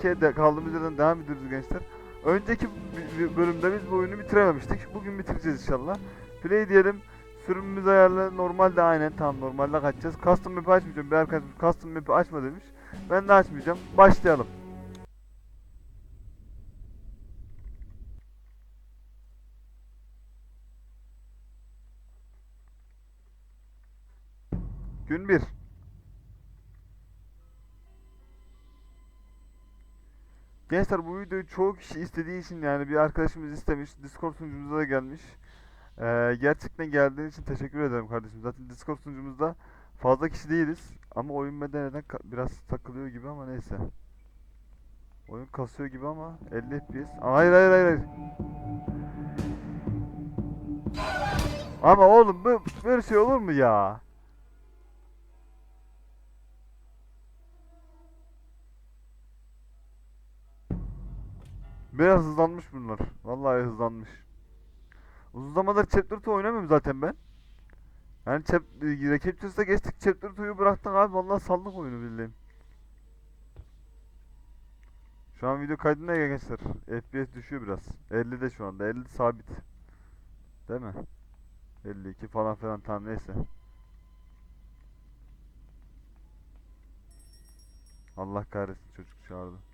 2'ye de kaldığımız yerden devam ediyoruz gençler. Önceki bölümde biz bu oyunu bitirememiştik. Bugün bitireceğiz inşallah. Play diyelim. Sürümümüz ayarlı. Normalde aynen tam normalde kaçacağız. Custom map'i açmayacağım. Bir arkadaşım custom map'i açma demiş. Ben de açmayacağım. Başlayalım. Gün 1. Gençler bu videoyu çoğu kişi istediği için yani bir arkadaşımız istemiş. Discord sunucumuza da gelmiş. Ee, gerçekten geldiğin için teşekkür ederim kardeşim. Zaten Discord sunucumuzda fazla kişi değiliz. Ama oyun medeneden biraz takılıyor gibi ama neyse. Oyun kasıyor gibi ama 50 FPS. Aa, Hayır hayır hayır hayır. Ama oğlum bu böyle şey olur mu ya? Biraz hızlanmış bunlar. Vallahi hızlanmış. Uzun zamandır Chapter 2 oynamıyorum zaten ben. Yani chap Recaptures'a geçtik Chapter 2'yu bıraktık abi vallahi saldık oyunu bildiğin. Şu an video kaydında ya gençler. FPS düşüyor biraz. 50'de şu anda. 50 sabit. Değil mi? 52 falan filan tam neyse. Allah kahretsin çocuk çağırdı.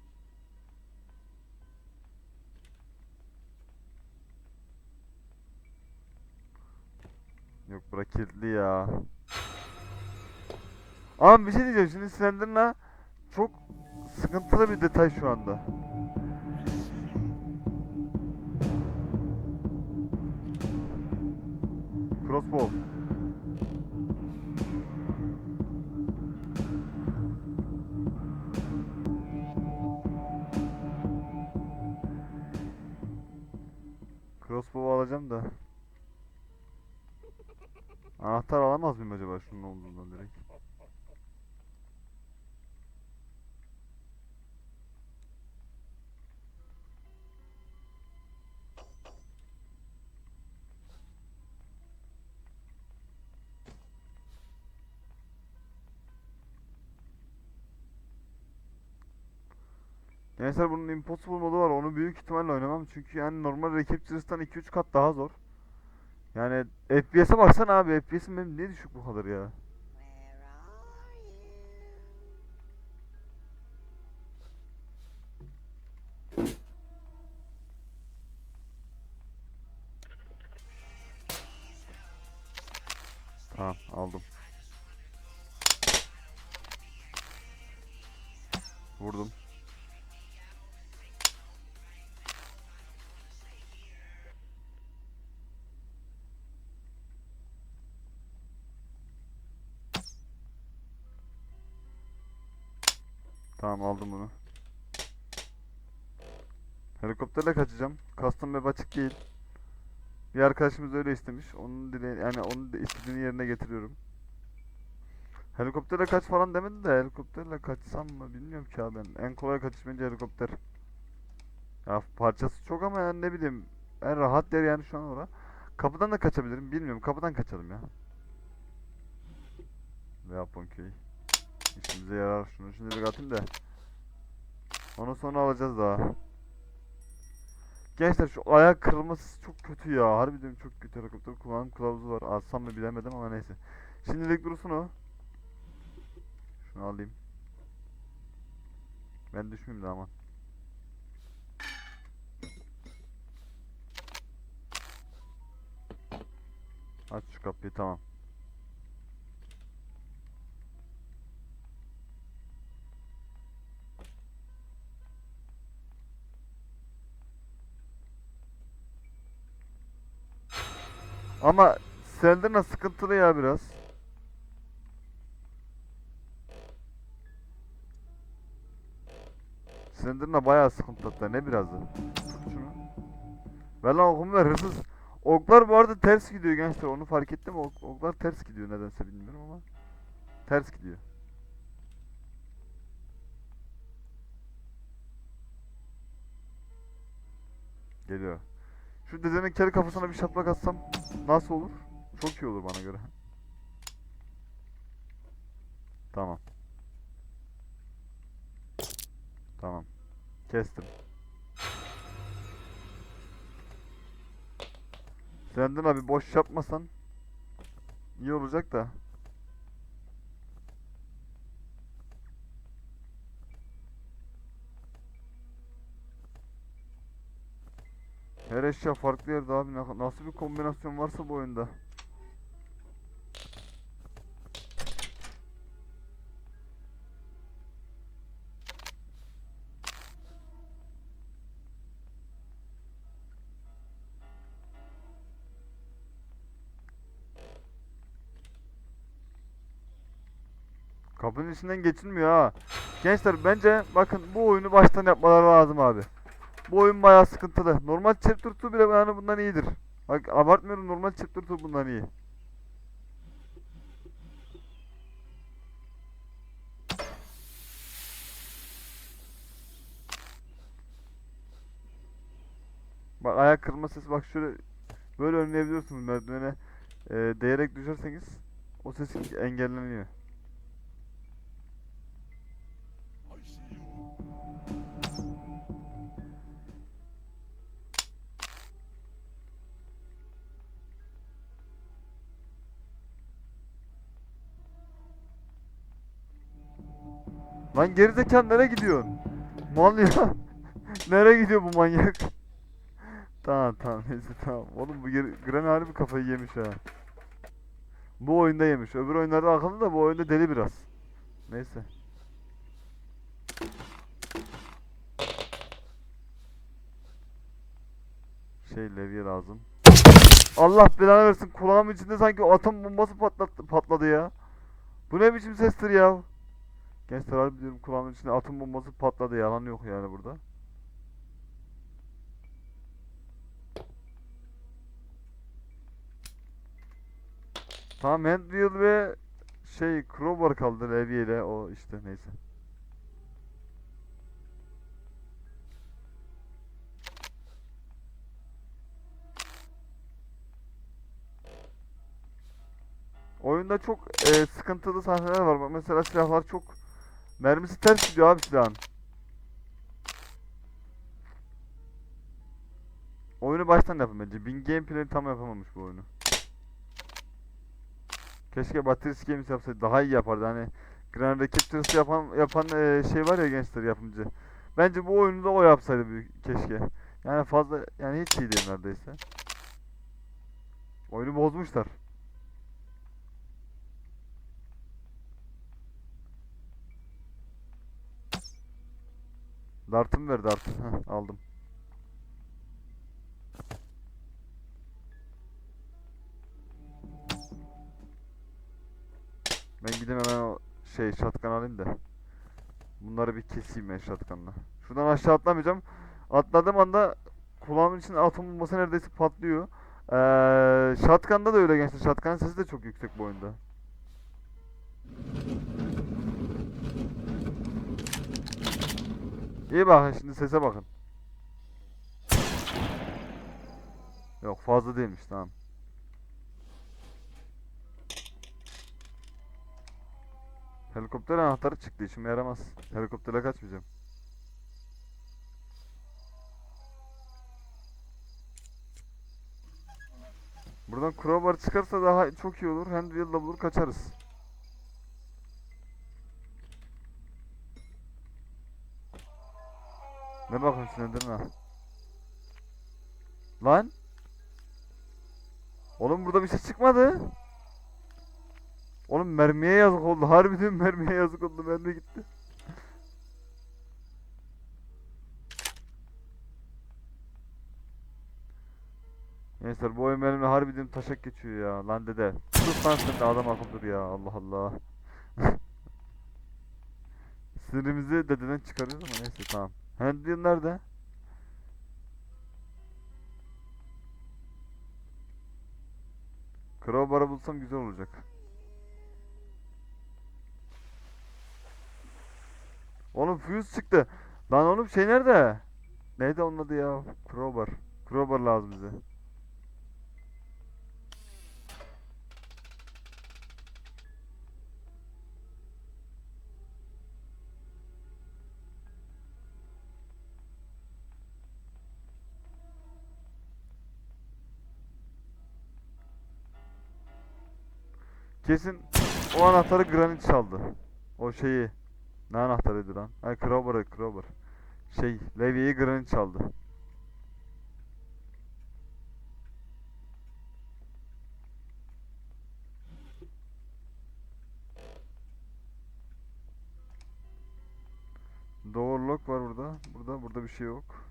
Yok bura kilitli ya. Ama bir şey diyeceğim şimdi Slender'la çok sıkıntılı bir detay şu anda. Crossbow. Crossbow alacağım da. Anahtar alamaz mıyım acaba şunun olduğundan direkt? Gençler bunun impossible modu var. Onu büyük ihtimalle oynamam. Çünkü yani normal Recaptures'tan 2-3 kat daha zor. Yani FPS'e baksana abi. FPS'im benim niye düşük bu kadar ya? Tamam aldım. Vurdum. Tamam aldım bunu. Helikopterle kaçacağım. Custom map açık değil. Bir arkadaşımız öyle istemiş. Onun dileği yani onun istediğini yerine getiriyorum. Helikopterle kaç falan demedi de helikopterle kaçsam mı bilmiyorum ki abi ben. En kolay kaçış bence helikopter. Ya parçası çok ama yani ne bileyim en rahat yer yani şu an ora. Kapıdan da kaçabilirim bilmiyorum. Kapıdan kaçalım ya. Ve Japonköy. İşimize yarar şunu şimdi bir atayım da. Onu sonra alacağız daha. Gençler şu ayak kırılması çok kötü ya. Harbiden çok kötü helikopter kullanım kılavuzu var. Alsam mı bilemedim ama neyse. Şimdilik dursun o. Şunu alayım. Ben düşmeyeyim de aman. Aç şu kapıyı tamam. Ama Slender'la sıkıntılı ya biraz. Slender'la bayağı sıkıntı hatta ne birazı. Ver lan okumu ver hırsız. Oklar bu arada ters gidiyor gençler onu fark ettim ok, oklar ters gidiyor nedense bilmiyorum ama. Ters gidiyor. Geliyor. Şu dedenin kel kafasına bir şaplak atsam nasıl olur? Çok iyi olur bana göre. Tamam. Tamam. Kestim. Senden abi boş yapmasan iyi olacak da. Eşya farklı yerde abi. Na- Nasıl bir kombinasyon varsa bu oyunda. Kapının içinden geçilmiyor ha. Gençler bence bakın bu oyunu baştan yapmaları lazım abi. Bu oyun bayağı sıkıntılı. Normal chapter 2 bile yani bundan iyidir. Bak abartmıyorum normal chapter 2 bundan iyi. Bak ayak kırılma sesi bak şöyle böyle önleyebiliyorsunuz merdivene e, değerek düşerseniz o ses engelleniyor. Lan gerizekalı nereye gidiyorsun? Mal ya. nereye gidiyor bu manyak? tamam tamam neyse tamam. Oğlum bu Granny harbi kafayı yemiş ha. Bu oyunda yemiş. Öbür oyunlarda akıllı da bu oyunda deli biraz. Neyse. Şey levye lazım. Allah belanı versin kulağımın içinde sanki atom bombası patlattı, patladı ya. Bu ne biçim sestir ya? Gençler harbi diyorum kulağımın içinde atom bombası patladı yalan yok yani burada. Tamam handwheel ve şey crowbar kaldı levyeyle o işte neyse. Oyunda çok e, sıkıntılı sahneler var. Mesela silahlar çok mermisi ters gidiyor abi silahın. Oyunu baştan yapın bence. Bin gameplay'i tam yapamamış bu oyunu. Keşke Batteries Games yapsaydı daha iyi yapardı. Hani Grand Raptors yapan yapan e, şey var ya gençler yapımcı. Bence bu oyunu da o yapsaydı büyük- keşke. Yani fazla yani hiç iyi değil neredeyse. Oyunu bozmuşlar. Dart'ımı ver Dart. Heh, aldım. Ben gideyim hemen o şey şatkan alayım da. Bunları bir keseyim ben şatkanla. Şuradan aşağı atlamayacağım. Atladığım anda kulağımın için atom bombası neredeyse patlıyor. Ee, şatkanda da öyle gençler. Şatkanın sesi de çok yüksek bu oyunda. İyi bakın şimdi sese bakın. Yok fazla değilmiş tamam. Helikopter anahtarı çıktı işime yaramaz. Helikoptere kaçmayacağım. Buradan crowbar çıkarsa daha çok iyi olur. Handwheel'la bulur kaçarız. Ne bakıyorsun sinirden ha? Lan? Oğlum burada bir şey çıkmadı. Oğlum mermiye yazık oldu. Harbiden mermiye yazık oldu. Mermi gitti. Gençler bu oyun benimle harbiden taşak geçiyor ya. Lan dede. Sus lan sen de adam akıl dur ya. Allah Allah. Sinirimizi dededen çıkarıyoruz ama neyse tamam. Handwheel nerede? Crowbar'ı bulsam güzel olacak. Oğlum fuse çıktı. Lan oğlum şey nerede? Neydi onun adı ya? Crowbar. Crowbar lazım bize. Kesin o anahtarı Granit çaldı. O şeyi. Ne anahtarıydı lan? Ay Crowbar'ı Crowbar. Şey Levi'yi Granit çaldı. Door lock var burada. Burada burada bir şey yok.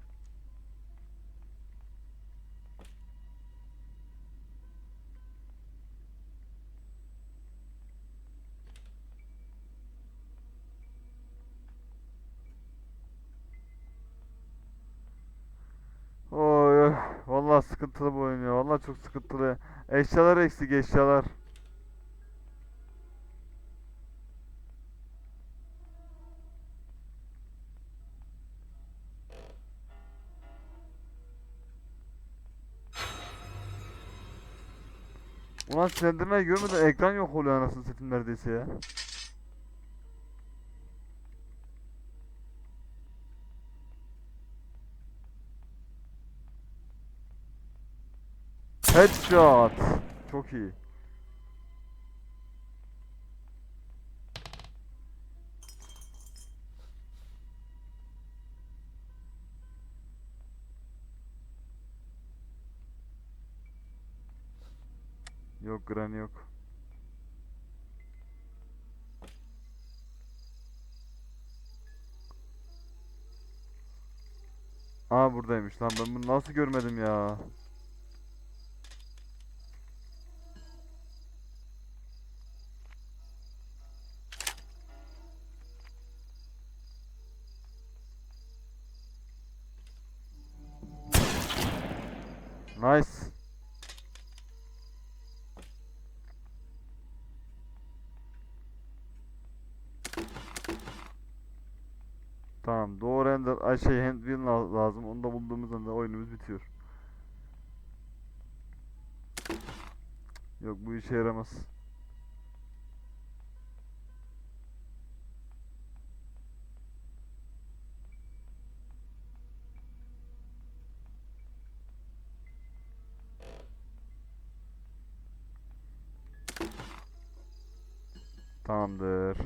Vallahi sıkıntılı bu oyun ya. Vallahi çok sıkıntılı. Eşyalar eksik eşyalar. Ulan sinirlenmeyi görmeden ekran yok oluyor anasını satayım neredeyse ya. Headshot. Çok iyi. Yok Granny yok. Aa buradaymış lan ben bunu nasıl görmedim ya. Nice. Tamam doğru ender ay şey la- lazım onu da bulduğumuz anda oyunumuz bitiyor. Yok bu işe yaramaz. Tamamdır.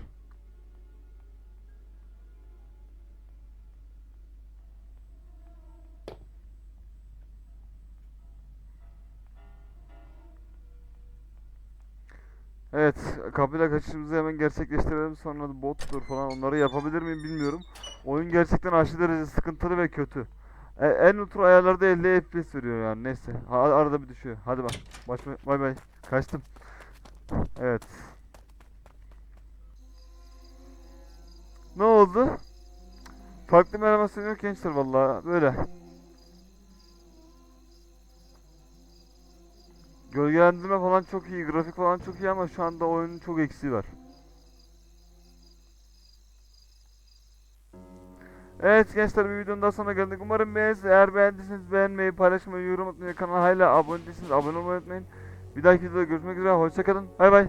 Evet, kabile kaçışımızı hemen gerçekleştirelim. Sonra bottur falan onları yapabilir miyim bilmiyorum. Oyun gerçekten aşırı derece sıkıntılı ve kötü. E, en ultra ayarlarda 50 FPS veriyor yani neyse. Ha, arada bir düşüyor. Hadi bak. Baş, bay bay. Kaçtım. Evet. Ne oldu? Farklı bir animasyon yok gençler vallahi böyle. Gölgelendirme falan çok iyi, grafik falan çok iyi ama şu anda oyunun çok eksiği var. Evet gençler bir videonun daha sonuna geldik. Umarım beğenirsiniz. Eğer beğendiyseniz beğenmeyi, paylaşmayı, yorum atmayı, kanala hala abone değilseniz abone olmayı unutmayın. Bir dahaki videoda görüşmek üzere. Hoşçakalın. Bay bay.